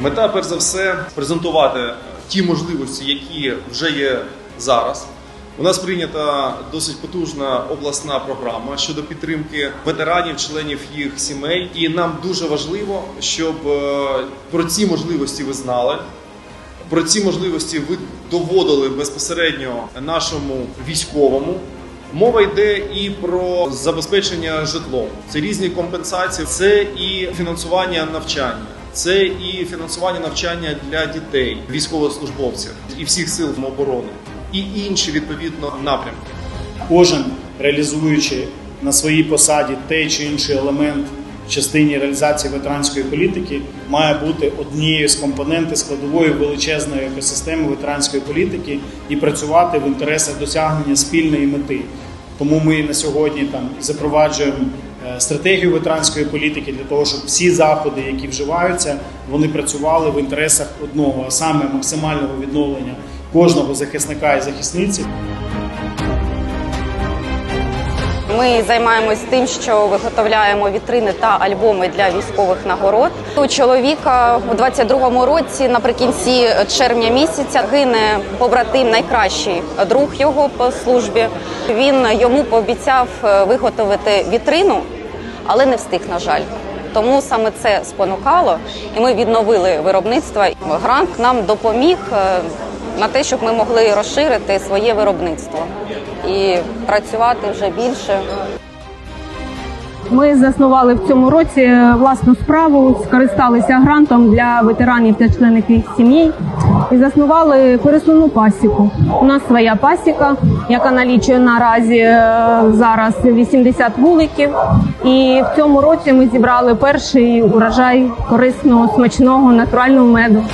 Мета, перш за все, презентувати ті можливості, які вже є зараз. У нас прийнята досить потужна обласна програма щодо підтримки ветеранів, членів їх сімей. І нам дуже важливо, щоб е, про ці можливості ви знали. Про ці можливості ви доводили безпосередньо нашому військовому. Мова йде і про забезпечення житлом. Це різні компенсації, це і фінансування навчання, це і фінансування навчання для дітей, військовослужбовців і всіх сил оборони, і інші відповідно напрямки. кожен реалізуючи на своїй посаді той чи інший елемент в частині реалізації ветеранської політики, має бути однією з компонентів складової величезної екосистеми ветеранської політики і працювати в інтересах досягнення спільної мети. Тому ми на сьогодні там запроваджуємо стратегію ветеранської політики для того, щоб всі заходи, які вживаються, вони працювали в інтересах одного, а саме максимального відновлення кожного захисника і захисниці. Ми займаємось тим, що виготовляємо вітрини та альбоми для військових нагород. У чоловіка у 22-му році, наприкінці червня місяця, гине побратим, найкращий друг його по службі. Він йому пообіцяв е, виготовити вітрину, але не встиг, на жаль. Тому саме це спонукало, і ми відновили виробництво. Грант нам допоміг е, на те, щоб ми могли розширити своє виробництво і працювати вже більше. Ми заснували в цьому році е, власну справу, скористалися грантом для ветеранів та членів їх сімей і заснували пересувну пасіку. У нас своя пасіка, яка налічує наразі е, зараз 80 вуликів. І в цьому році ми зібрали перший урожай корисного смачного натурального меду.